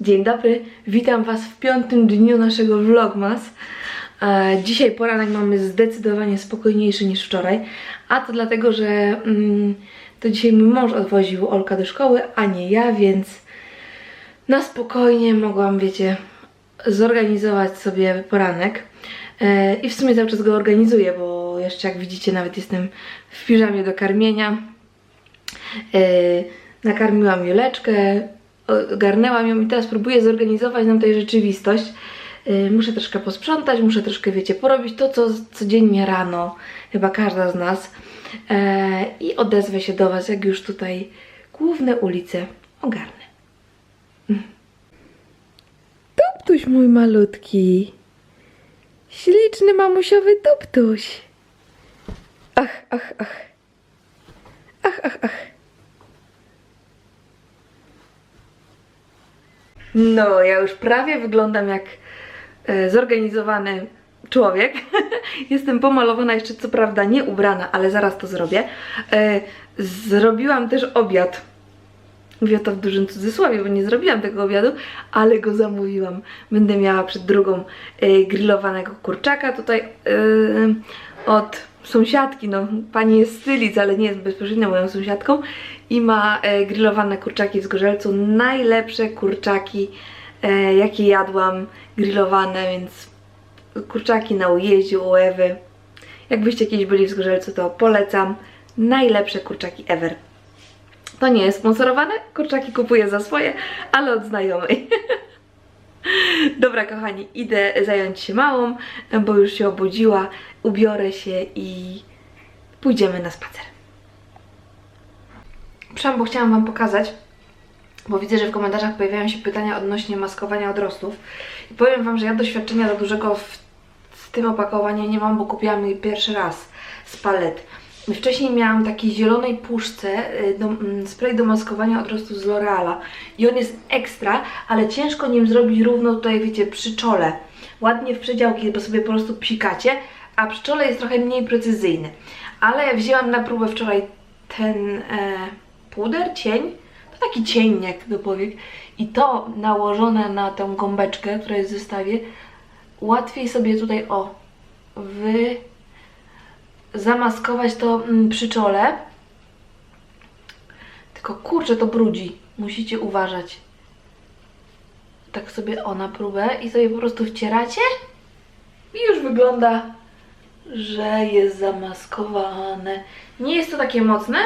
Dzień dobry, witam Was w piątym dniu naszego vlogmas. E, dzisiaj poranek mamy zdecydowanie spokojniejszy niż wczoraj, a to dlatego, że mm, to dzisiaj mój mąż odwoził Olka do szkoły, a nie ja, więc na spokojnie mogłam, wiecie, zorganizować sobie poranek. E, I w sumie cały czas go organizuję, bo jeszcze jak widzicie nawet jestem w piżamie do karmienia. E, nakarmiłam Juleczkę, ogarnęłam ją i teraz próbuję zorganizować nam tutaj rzeczywistość. E, muszę troszkę posprzątać, muszę troszkę, wiecie, porobić to, co codziennie rano, chyba każda z nas. E, I odezwę się do Was, jak już tutaj główne ulice ogarnę. Tuptuś mój malutki. Śliczny mamusiowy tuptuś. Ach, ach, ach. Ach, ach, ach. No, ja już prawie wyglądam jak e, zorganizowany człowiek. Jestem pomalowana jeszcze, co prawda nie ubrana, ale zaraz to zrobię. E, zrobiłam też obiad. Mówię to w dużym cudzysłowie, bo nie zrobiłam tego obiadu, ale go zamówiłam. Będę miała przed drugą e, grillowanego kurczaka tutaj od sąsiadki. No, pani jest z Tylic, ale nie jest bezpośrednio moją sąsiadką. I ma e, grillowane kurczaki z gorzelcu. Najlepsze kurczaki, e, jakie jadłam, grillowane, więc kurczaki na ujeździe u Ewy. Jakbyście kiedyś byli w Zgorzelcu, to polecam. Najlepsze kurczaki ever. To nie jest sponsorowane, kurczaki kupuję za swoje, ale od znajomej. Dobra, kochani, idę zająć się małą, bo już się obudziła. Ubiorę się i pójdziemy na spacer. Przynajmniej, bo chciałam Wam pokazać, bo widzę, że w komentarzach pojawiają się pytania odnośnie maskowania odrostów. I powiem Wam, że ja doświadczenia za dużego w, w tym opakowaniu nie mam, bo kupiłam je pierwszy raz z palet. Wcześniej miałam takiej zielonej puszce y, do, mm, spray do maskowania odrostu z L'Oreala i on jest ekstra, ale ciężko nim zrobić równo tutaj, wiecie, przy czole. Ładnie w przedziałki, bo sobie po prostu psikacie, a przy czole jest trochę mniej precyzyjny. Ale wzięłam na próbę wczoraj ten e, puder, cień, to taki cień jak do powiek i to nałożone na tę gąbeczkę, która jest w zestawie, łatwiej sobie tutaj, o, wy zamaskować to mm, przy czole. Tylko kurczę, to brudzi. Musicie uważać. Tak sobie o na próbę i sobie po prostu wcieracie i już wygląda, że jest zamaskowane. Nie jest to takie mocne,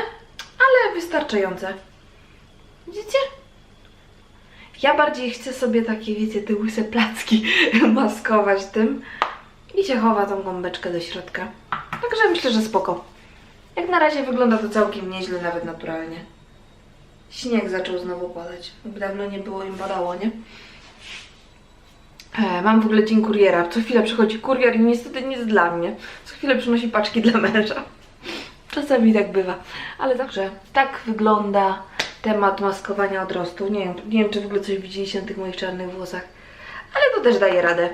ale wystarczające. Widzicie? Ja bardziej chcę sobie takie, wiecie, te łyse placki maskować tym i się chowa tą gąbeczkę do środka. Także myślę, że spoko. Jak na razie wygląda to całkiem nieźle, nawet naturalnie. Śnieg zaczął znowu padać. Dawno nie było im padało, nie? E, mam w ogóle dzień kuriera. Co chwilę przychodzi kurier i niestety nic dla mnie. Co chwilę przynosi paczki dla męża. Czasami tak bywa. Ale także tak wygląda temat maskowania odrostu. Nie wiem, nie wiem czy w ogóle coś widzieliście na tych moich czarnych włosach. Ale to też daje radę.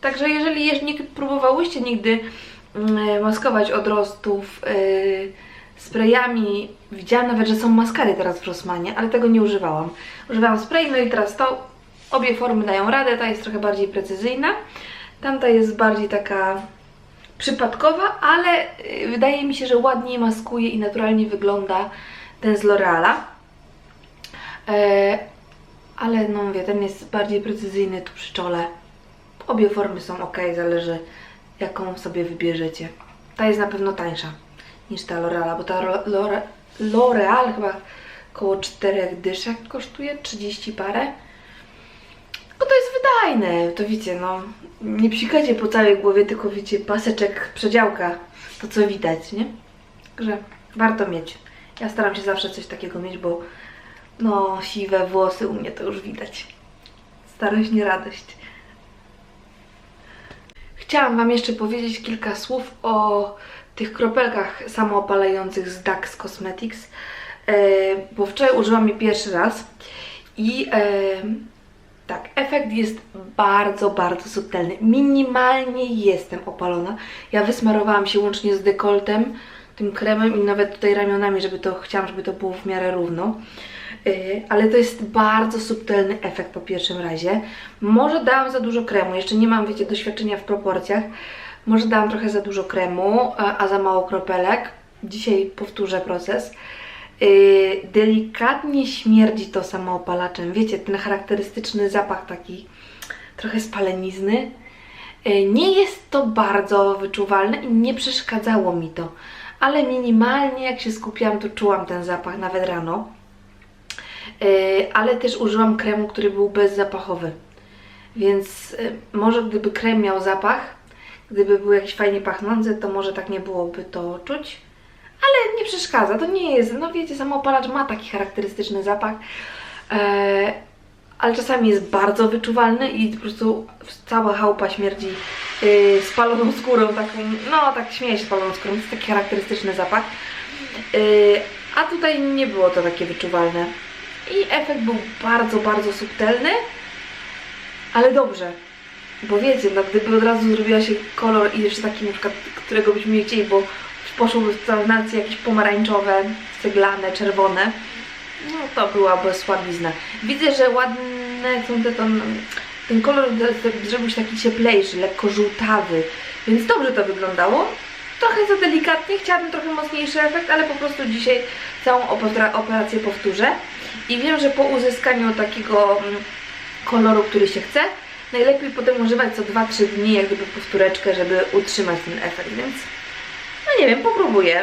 Także jeżeli jeszcze nie próbowałyście nigdy maskować odrostów yy, sprayami, widziałam nawet, że są maskary teraz w Rossmanie, ale tego nie używałam. Używałam spray, no i teraz to, obie formy dają radę, ta jest trochę bardziej precyzyjna, tamta jest bardziej taka przypadkowa, ale yy, wydaje mi się, że ładniej maskuje i naturalnie wygląda ten z L'Oreala. Ale no mówię, ten jest bardziej precyzyjny tu przy czole. Obie formy są ok, zależy jaką sobie wybierzecie. Ta jest na pewno tańsza niż ta L'Oreala, bo ta L'Oreal chyba około 4 dyszek kosztuje, 30 parę. No to jest wydajne, to wiecie, no nie psikacie po całej głowie, tylko wiecie, paseczek przedziałka, to co widać, nie? Także warto mieć. Ja staram się zawsze coś takiego mieć, bo no siwe włosy u mnie to już widać. Starość, nie radość. Chciałam Wam jeszcze powiedzieć kilka słów o tych kropelkach samoopalających z Dax Cosmetics, e, bo wczoraj użyłam je pierwszy raz i e, tak, efekt jest bardzo, bardzo subtelny. Minimalnie jestem opalona. Ja wysmarowałam się łącznie z dekoltem, tym kremem i nawet tutaj ramionami, żeby to, chciałam, żeby to było w miarę równo. Yy, ale to jest bardzo subtelny efekt po pierwszym razie. Może dałam za dużo kremu, jeszcze nie mam, wiecie, doświadczenia w proporcjach. Może dałam trochę za dużo kremu, a, za mało kropelek. Dzisiaj powtórzę proces. Yy, delikatnie śmierdzi to samoopalaczem. Wiecie, ten charakterystyczny zapach taki trochę spalenizny. Yy, nie jest to bardzo wyczuwalne i nie przeszkadzało mi to, ale minimalnie jak się skupiłam, to czułam ten zapach nawet rano. Yy, ale też użyłam kremu, który był bezzapachowy. Więc yy, może gdyby krem miał zapach, gdyby był jakiś fajnie pachnący, to może tak nie byłoby to czuć. Ale nie przeszkadza, to nie jest, no wiecie, samoopalacz ma taki charakterystyczny zapach, e, ale czasami jest bardzo wyczuwalny i po prostu cała chałupa śmierdzi e, spaloną skórą, taką, no tak śmieję się spaloną skórą, to jest taki charakterystyczny zapach. E, a tutaj nie było to takie wyczuwalne. I efekt był bardzo, bardzo subtelny, ale dobrze. Bo wiecie, no gdyby od razu zrobiła się kolor i jeszcze taki na przykład, którego byśmy nie chcieli, bo poszłyby w tonacji jakieś pomarańczowe, ceglane, czerwone, no to byłaby słabizna. Widzę, że ładne są te, ten, ten kolor zrobił się taki cieplejszy, lekko żółtawy, więc dobrze to wyglądało. Trochę za delikatnie, chciałabym trochę mocniejszy efekt, ale po prostu dzisiaj całą opera- operację powtórzę. I wiem, że po uzyskaniu takiego mm, koloru, który się chce, najlepiej potem używać co 2-3 dni, jak gdyby powtóreczkę, żeby utrzymać ten efekt, więc no nie wiem, popróbuję.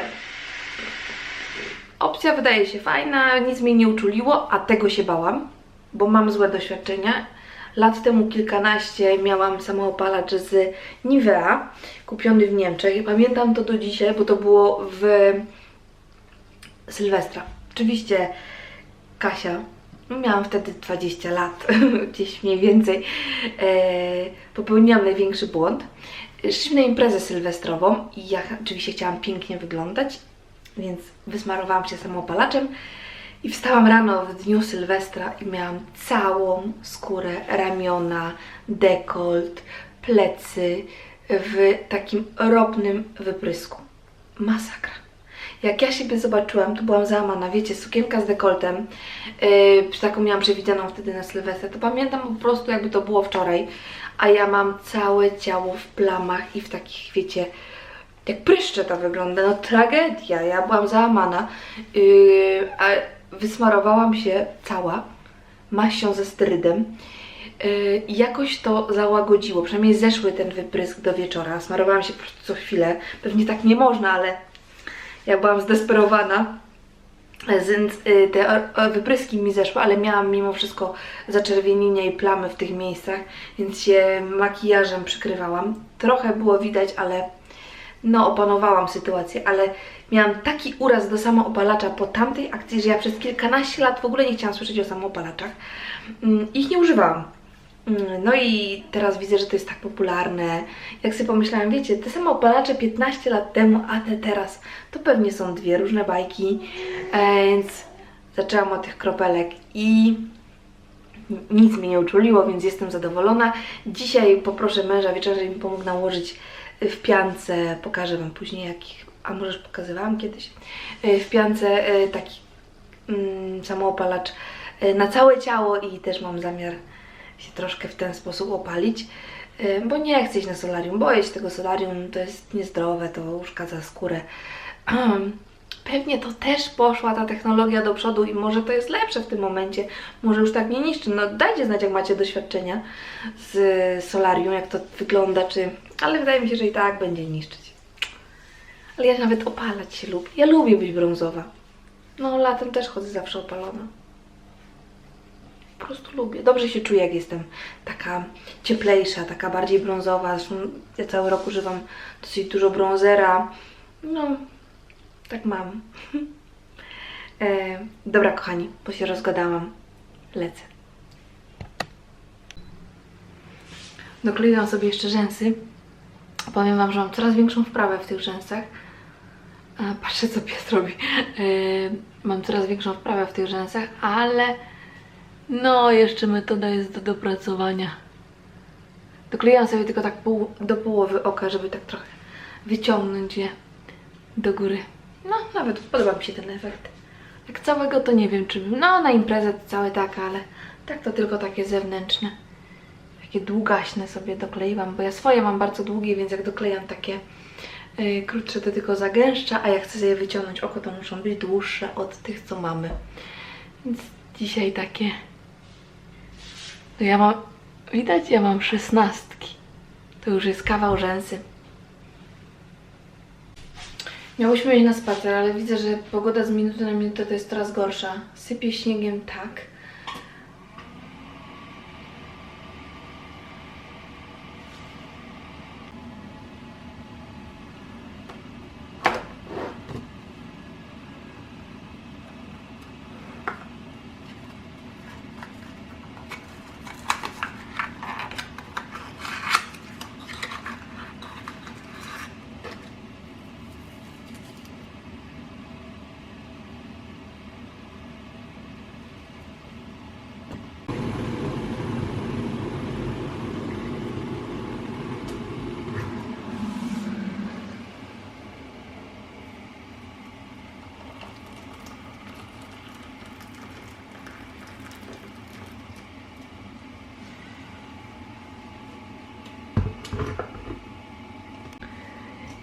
Opcja wydaje się fajna, nic mnie nie uczuliło, a tego się bałam, bo mam złe doświadczenia. Lat temu kilkanaście miałam samoopalacz z Nivea, kupiony w Niemczech. Pamiętam to do dzisiaj, bo to było w Sylwestra. Oczywiście Kasia, no miałam wtedy 20 lat, gdzieś mniej więcej, e, popełniłam największy błąd. Szliśmy na imprezę sylwestrową i ja oczywiście chciałam pięknie wyglądać, więc wysmarowałam się samoopalaczem i wstałam rano w dniu Sylwestra i miałam całą skórę, ramiona, dekolt, plecy w takim ropnym wyprysku. Masakra. Jak ja siebie zobaczyłam, to byłam załamana, wiecie, sukienka z dekoltem, yy, taką miałam przewidzianą wtedy na Sylwestra, to pamiętam po prostu jakby to było wczoraj, a ja mam całe ciało w plamach i w takich, wiecie, jak pryszcze to wygląda, no tragedia, ja byłam załamana, yy, a wysmarowałam się cała maścią ze strydem, i jakoś to załagodziło, przynajmniej zeszły ten wyprysk do wieczora. Smarowałam się po prostu co chwilę. Pewnie tak nie można, ale ja byłam zdesperowana. Więc yy, te wypryski mi zeszły, ale miałam mimo wszystko zaczerwienienia i plamy w tych miejscach, więc się makijażem przykrywałam. Trochę było widać, ale no opanowałam sytuację, ale miałam taki uraz do samoopalacza po tamtej akcji, że ja przez kilkanaście lat w ogóle nie chciałam słyszeć o samoopalaczach. Mm, Ich nie używałam. Mm, No i teraz widzę, że to jest tak popularne. Jak sobie pomyślałam, wiecie, te samoopalacze 15 lat temu, a te teraz, to pewnie są dwie różne bajki. E, Więc zaczęłam od tych kropelek i nic mnie nie uczuliło, więc jestem zadowolona. Dzisiaj poproszę męża wieczorem, żeby mi pomógł nałożyć w piance, pokażę Wam później jakich, a może już pokazywałam kiedyś, e, w piance e, taki mm, samoopalacz na całe ciało i też mam zamiar się troszkę w ten sposób opalić, e, bo nie chcę iść na solarium, boję się tego solarium, to jest niezdrowe, to uszkadza skórę. Pewnie to też poszła ta technologia do przodu i może to jest lepsze w tym momencie, może już tak nie niszczy. No dajcie znać, jak macie doświadczenia z solarium, jak to wygląda, czy... Ale wydaje mi się, że i tak będzie niszczyć. Ale ja nawet opalać się lubię. Ja lubię być brązowa. No latem też chodzę zawsze opalona. Po prostu lubię. Dobrze się czuję, jak jestem taka cieplejsza, taka bardziej brązowa. Zresztą ja cały rok używam dosyć dużo brązera. No, tak mam. e, dobra, kochani, bo się rozgadałam. Lecę. Dokleiłam sobie jeszcze rzęsy. Powiem Wam, że mam coraz większą wprawę w tych rzęsach. A, patrzę, co pies robi. E, mam coraz większą wprawę w tych rzęsach, ale no, jeszcze metoda jest do dopracowania. Dokleiłam sobie tylko tak pół, do połowy oka, żeby tak trochę wyciągnąć je do góry. No, nawet podoba mi się ten efekt. Jak całego to nie wiem, czy no na imprezę to całe tak, ale tak to tylko takie zewnętrzne. Takie długaśne sobie dokleiłam, bo ja swoje mam bardzo długie, więc jak doklejam takie yy, krótsze, to tylko zagęszcza, a jak chcę je wyciągnąć oko, to muszą być dłuższe od tych, co mamy. Więc dzisiaj takie... No ja mam... Widać, ja mam szesnastki. To już jest kawał rzęsy. Miałyśmy iść na spacer, ale widzę, że pogoda z minuty na minutę to jest coraz gorsza. Sypie śniegiem tak.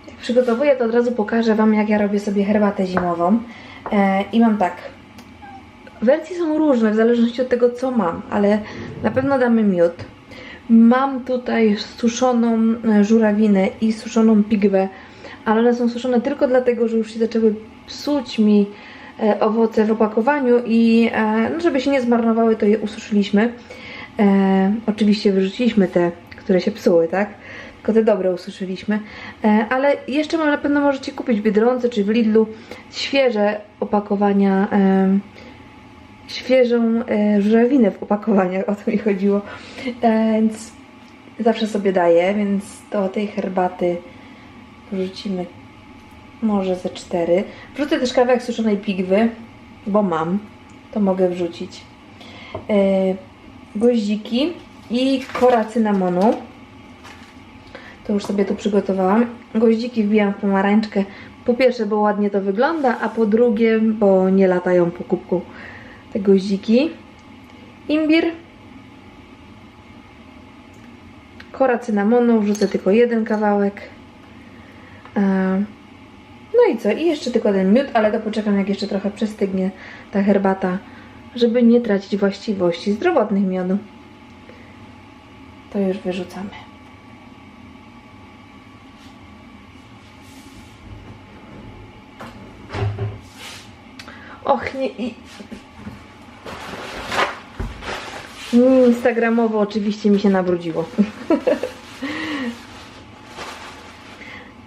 Jak przygotowuję, to od razu pokażę Wam, jak ja robię sobie herbatę zimową. E, I mam tak. Wersje są różne w zależności od tego, co mam, ale na pewno damy miód. Mam tutaj suszoną e, żurawinę i suszoną pigwę, ale one są suszone tylko dlatego, że już się zaczęły psuć mi e, owoce w opakowaniu i e, no, żeby się nie zmarnowały, to je ususzyliśmy. E, oczywiście wyrzuciliśmy te, które się psuły, tak? Tylko te dobre ususzyliśmy. E, ale jeszcze na pewno możecie kupić w Biedronce czy w Lidlu świeże opakowania, e, świeżą e, żurawinę w opakowaniach, o to mi chodziło. Więc zawsze sobie daję, więc do tej herbaty wrzucimy może ze cztery. Wrzucę też kawałek suszonej pigwy, bo mam, to mogę wrzucić. Goździki i kora cynamonu. Już sobie tu przygotowałam. Goździki wbijam w pomarańczkę. Po pierwsze, bo ładnie to wygląda, a po drugie, bo nie latają po kubku te goździki. Imbir. Kora cynamonu, wrzucę tylko jeden kawałek. E, No i co? I jeszcze tylko ten miód, ale to poczekam jak jeszcze trochę przestygnie ta herbata, żeby nie tracić właściwości zdrowotnych miodu. To już wyrzucamy. Och, nie i... Instagramowo oczywiście mi się nabrudziło.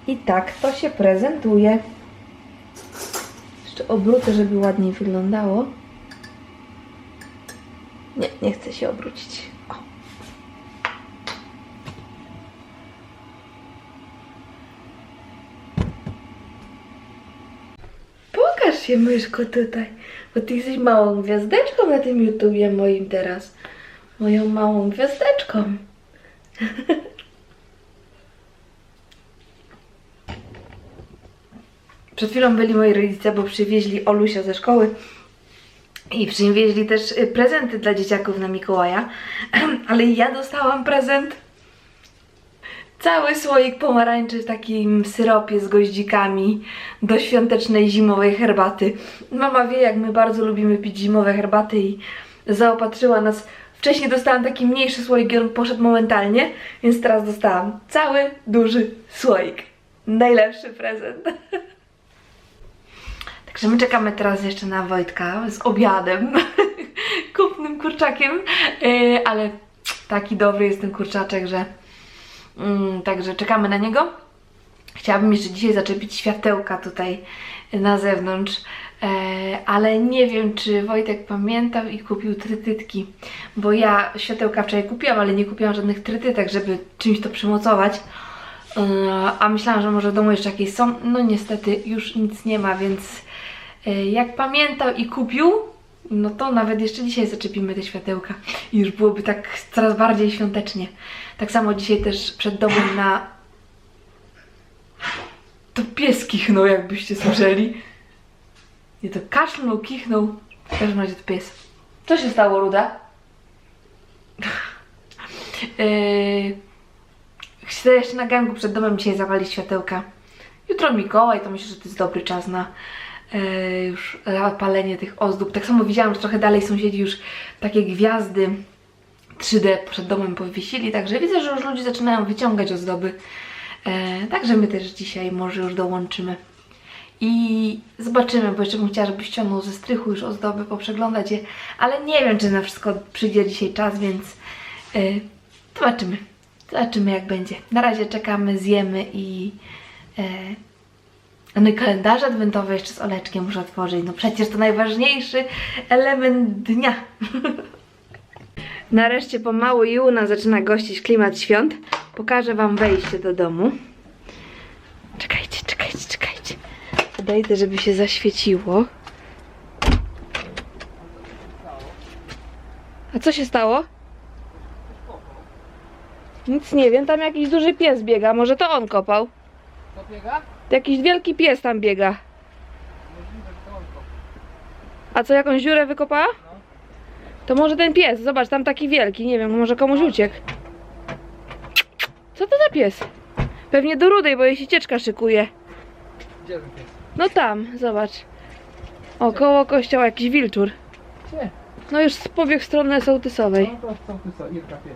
I tak to się prezentuje. Jeszcze obrócę, żeby ładniej wyglądało. Nie, nie chcę się obrócić. O. Pokaż się, myszko, tutaj. Bo ty jesteś małą gwiazdeczką na tym YouTubie moim teraz. Moją małą gwiazdeczką. Przed chwilą byli moi rodzice, bo przywieźli Olusia ze szkoły i przywieźli też y, prezenty dla dzieciaków na Mikołaja, ale ja dostałam prezent cały słoik pomarańczy w takim syropie z goździkami do świątecznej zimowej herbaty. Mama wie, jak my bardzo lubimy pić zimowe herbaty i zaopatrzyła nas. Wcześniej dostałam taki mniejszy słoik i on poszedł momentalnie, więc teraz dostałam cały duży słoik. Najlepszy prezent. Także my czekamy teraz jeszcze na Wojtka z obiadem, kupnym kurczakiem, yy, ale taki dobry jest ten kurczaczek, że mm, także czekamy na niego. Chciałabym jeszcze dzisiaj zaczepić światełka tutaj na zewnątrz, e, ale nie wiem, czy Wojtek pamiętał i kupił trytytki, bo ja światełka wczoraj kupiłam, ale nie kupiłam żadnych trytytek, żeby czymś to przymocować. E, a myślałam, że może w domu jeszcze jakieś są. No niestety już nic nie ma, więc e, jak pamiętał i kupił, no to nawet jeszcze dzisiaj zaczepimy te światełka i już byłoby tak coraz bardziej świątecznie. Tak samo dzisiaj też przed domem na... To pieski chną, jakbyście słyszeli. Nie to kaszlnął, kichnął. W każdym razie to pies. Co się stało, Ruda? yy... Chcę jeszcze na gangu przed domem dzisiaj zawalić światełka. Jutro Mikołaj, to myślę, że to jest dobry czas na już zapalenie tych ozdób. Tak samo widziałam, że trochę dalej sąsiedzi już takie gwiazdy 3D przed domem powiesili, także widzę, że już ludzie zaczynają wyciągać ozdoby. E, także my też dzisiaj może już dołączymy. I zobaczymy, bo jeszcze bym chciała, żebyś ściągnął ze strychu już ozdoby, poprzeglądać je, ale nie wiem, czy na wszystko przyjdzie dzisiaj czas, więc e, zobaczymy. Zobaczymy jak będzie. Na razie czekamy, zjemy i e, no i kalendarze adwentowe jeszcze z Oleczkiem muszę otworzyć. No przecież to najważniejszy element dnia. Nareszcie pomału Juna zaczyna gościć klimat świąt. Pokażę Wam wejście do domu. Czekajcie, czekajcie, czekajcie. Podejdę, żeby się zaświeciło. A co się stało? Nic nie wiem, tam jakiś duży pies biega. Może to on kopał? Co biega? Jakiś wielki pies tam biega. A co, jakąś dziurę wykopała? To może ten pies, zobacz, tam taki wielki, nie wiem, może komuś uciekł. Co to za pies? Pewnie do rudej, bo jej się cieczka szykuje. Gdzie ten pies? No tam, zobacz. O, koło kościoła jakiś wilczur. Gdzie? No już pobiegł w stronę sołtysowej. No to Irka pies.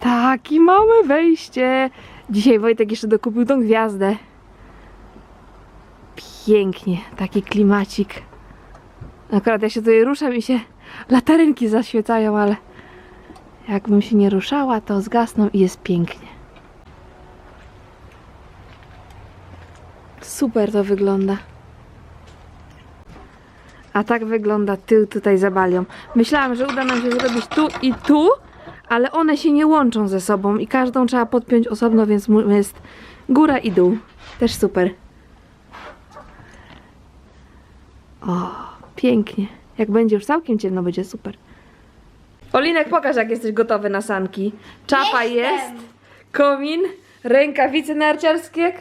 Taki małe wejście. Dzisiaj Wojtek jeszcze dokupił tą gwiazdę. Pięknie, taki klimacik. Akurat ja się tutaj ruszam i się latarynki zaświecają, ale jakbym się nie ruszała, to zgasną i jest pięknie. Super to wygląda. A tak wygląda tył tutaj za balią. Myślałam, że uda nam się zrobić tu i tu, ale one się nie łączą ze sobą i każdą trzeba podpiąć osobno, więc jest góra i dół. Też super. O, pięknie. Jak będzie już całkiem ciemno, będzie super. Olinek, pokaż jak jesteś gotowy na sanki. Czapa jest, komin, rękawice narciarskie,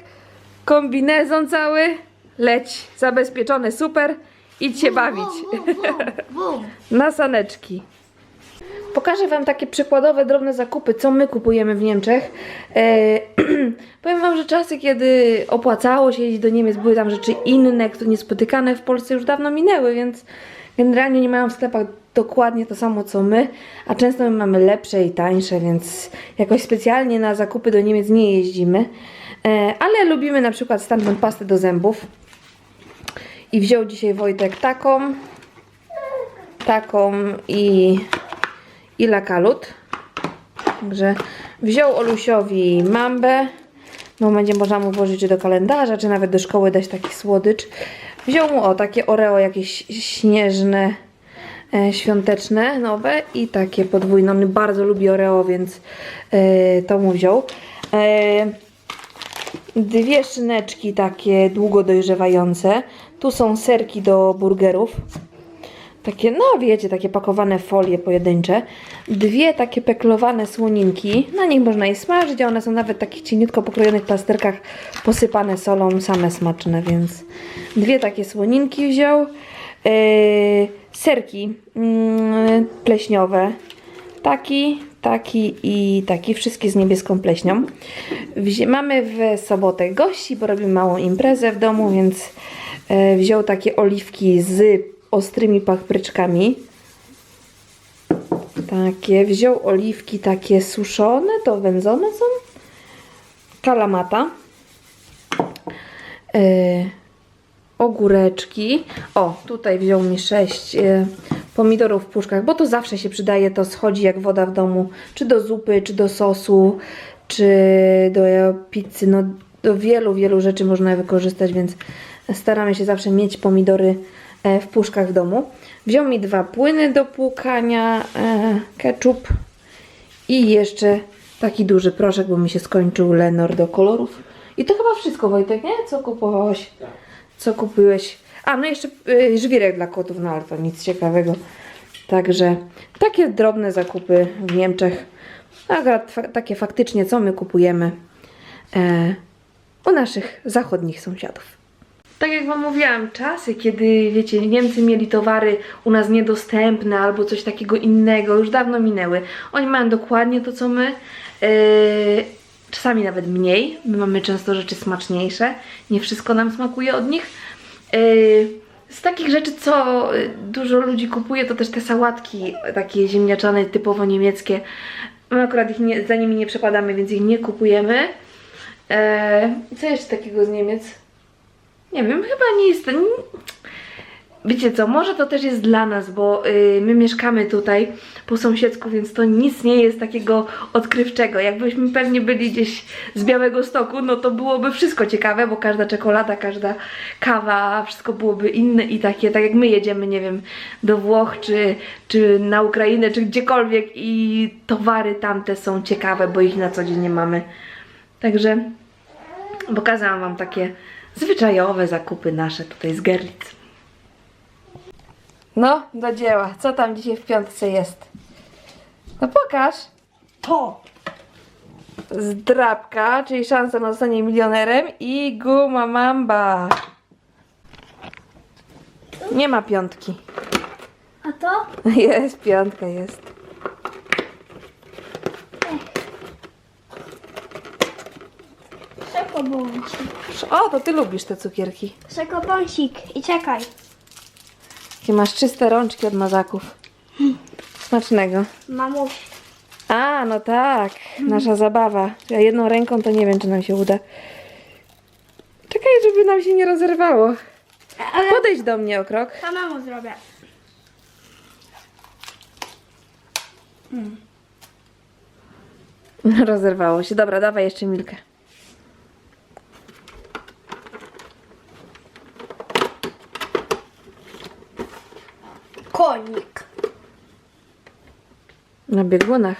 kombinezon cały. Leć, zabezpieczony, super. Idź się bawić. na saneczki. Pokażę Wam takie przykładowe, drobne zakupy, co my kupujemy w Niemczech. E, powiem Wam, że czasy, kiedy opłacało się jeździć do Niemiec, były tam rzeczy inne, które niespotykane w Polsce już dawno minęły, więc generalnie nie mają w sklepach dokładnie to samo co my, a często my mamy lepsze i tańsze, więc jakoś specjalnie na zakupy do Niemiec nie jeździmy. E, ale lubimy na przykład stamtąd pastę do zębów. I wziął dzisiaj Wojtek taką, taką i i lakalut. Także wziął Olusiowi mambę, bo będzie można mu włożyć do kalendarza, czy nawet do szkoły dać taki słodycz. Wziął mu o takie Oreo jakieś śnieżne, e, świąteczne, nowe i takie podwójne. On bardzo lubi Oreo, więc e, to mu wziął. E, dwie szyneczki takie długo dojrzewające. Tu są serki do burgerów. Takie, no wiecie, takie pakowane folie pojedyncze. Dwie takie peklowane słoninki. Na nich można je smażyć, a one są nawet w takich cieniutko pokrojonych plasterkach posypane solą, same smaczne, więc dwie takie słoninki wziął. Yy, serki yy, pleśniowe. Taki, taki i taki. Wszystkie z niebieską pleśnią. Wzi- mamy w sobotę gości, bo robimy małą imprezę w domu, więc yy, wziął takie oliwki z ostrymi papryczkami. Takie. Wziął oliwki takie suszone, to wędzone są. Kalamata. Yy, ogóreczki. O, tutaj wziął mi sześć yy, pomidorów w puszkach, bo to zawsze się przydaje, to schodzi jak woda w domu, czy do zupy, czy do sosu, czy do pizzy, no do wielu, wielu rzeczy można je wykorzystać, więc staramy się zawsze mieć pomidory w puszkach w domu. Wziął mi dwa płyny do płukania, e, ketchup i jeszcze taki duży proszek, bo mi się skończył Lenor do kolorów. I to chyba wszystko, Wojtek, nie? Co kupowałeś? Tak. Co kupiłeś? A, no jeszcze y, żwirek dla kotów, no ale to nic ciekawego. Także takie drobne zakupy w Niemczech. Akurat fa- takie faktycznie, co my kupujemy e, u naszych zachodnich sąsiadów. Tak jak Wam mówiłam, czasy, kiedy, wiecie, Niemcy mieli towary u nas niedostępne albo coś takiego innego, już dawno minęły. Oni mają dokładnie to, co my. Yy, czasami nawet mniej. My mamy często rzeczy smaczniejsze. Nie wszystko nam smakuje od nich. Yy, z takich rzeczy, co dużo ludzi kupuje, to też te sałatki takie ziemniaczane, typowo niemieckie. My akurat ich nie, za nimi nie przepadamy, więc ich nie kupujemy. Eee, co jeszcze takiego z Niemiec? Nie wiem, chyba nie jest. Wiecie co, może to też jest dla nas, bo y, my mieszkamy tutaj po sąsiedzku, więc to nic nie jest takiego odkrywczego. Jakbyśmy pewnie byli gdzieś z Białego Stoku, no to byłoby wszystko ciekawe, bo każda czekolada, każda kawa, wszystko byłoby inne i takie, tak jak my jedziemy, nie wiem, do Włoch, czy, czy na Ukrainę, czy gdziekolwiek i towary tamte są ciekawe, bo ich na co dzień nie mamy. Także pokazałam Wam takie zwyczajowe zakupy nasze tutaj z Gerlitz. No, do dzieła. Co tam dzisiaj w piątce jest? No pokaż. To. Zdrabka, czyli szansa na zostanie milionerem i guma mamba. Nie ma piątki. A to? Jest, piątka jest. O, to ty lubisz te cukierki. Szekobąsik. I czekaj. Jakie masz czyste rączki od mazaków. Smacznego. Mamuś. A, no tak, nasza zabawa. Ja jedną ręką to nie wiem, czy nam się uda. Czekaj, żeby nam się nie rozerwało. Ale Podejdź do mnie o krok. samemu zrobię. Rozerwało się. Dobra, dawaj jeszcze milkę. Na biegunach.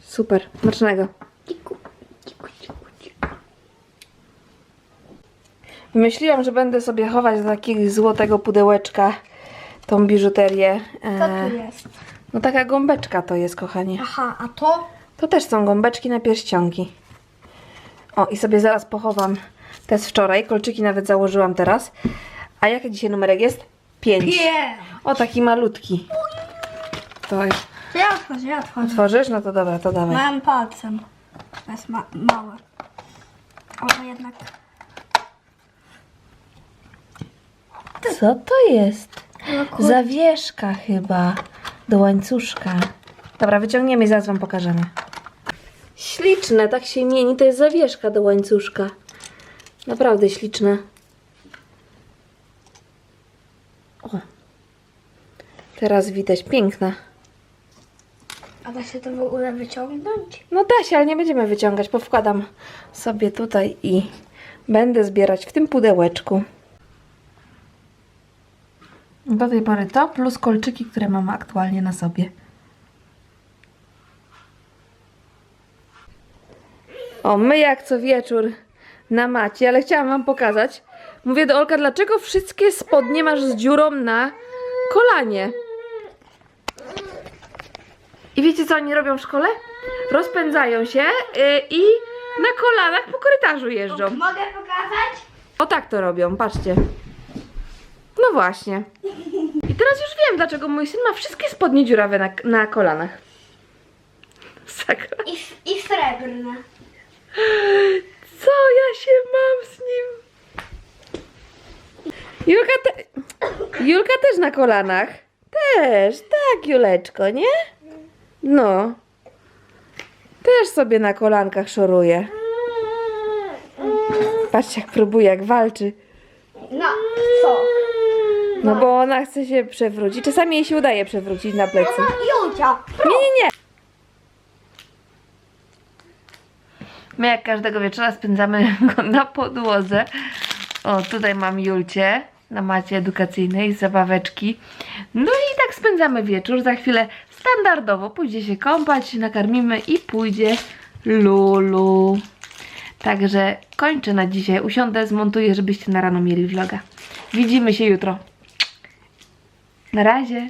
Super, smacznego. Wymyśliłam, że będę sobie chować do takiego złotego pudełeczka tą biżuterię. Co E, tu jest? no taka gąbeczka to jest, kochanie. Aha, a to? To też są gąbeczki na pierścionki. O, i sobie zaraz pochowam te z wczoraj. Kolczyki nawet założyłam teraz. A jaki dzisiaj numerek jest? Pięć. Nie. O, taki malutki. To jest. To ja otworzę, ja otworzę. Otworzysz? No to dobra, to dawaj. Małym palcem. To jest ma małe. Ale jednak. Co to jest? Zawieszka chyba do łańcuszka. Dobra, wyciągniemy i zaraz wam pokażemy. Śliczne, tak się mieni. To jest zawieszka do łańcuszka. Naprawdę śliczne. O. Teraz widać, piękna. A da się to w ogóle wyciągnąć? No da się, ale nie będziemy wyciągać. Powkładam sobie tutaj i będę zbierać w tym pudełeczku. Do tej pory to plus kolczyki, które mam aktualnie na sobie. O, my jak co wieczór na macie, ale chciałam wam pokazać. Mówię do Olka, dlaczego wszystkie spodnie masz z dziurą na kolanie? I wiecie co oni robią w szkole? Rozpędzają się yy, i na kolanach po korytarzu jeżdżą. Mogę pokazać? O tak to robią, patrzcie. No właśnie. I teraz już wiem, dlaczego mój syn ma wszystkie spodnie dziurawe na, na kolanach. Sakra. I, i srebrne. Co ja się mam z nim? Julka, te... Julka też na kolanach. Też, tak, Juleczko, nie? No. Też sobie na kolankach szoruje. Patrzcie, jak próbuje, jak walczy. No, co? No bo ona chce się przewrócić. Czasami jej się udaje przewrócić na plecy. Julcia. Nie, nie, nie. My jak każdego wieczora spędzamy go na podłodze. O, tutaj mam Julcie na macie edukacyjnej, zabaweczki. No i tak spędzamy wieczór. Za chwilę standardowo pójdzie się kąpać, nakarmimy i pójdzie Lulu. Także kończę na dzisiaj. Usiądę, zmontuję, żebyście na rano mieli vloga. Widzimy się jutro. Na razie.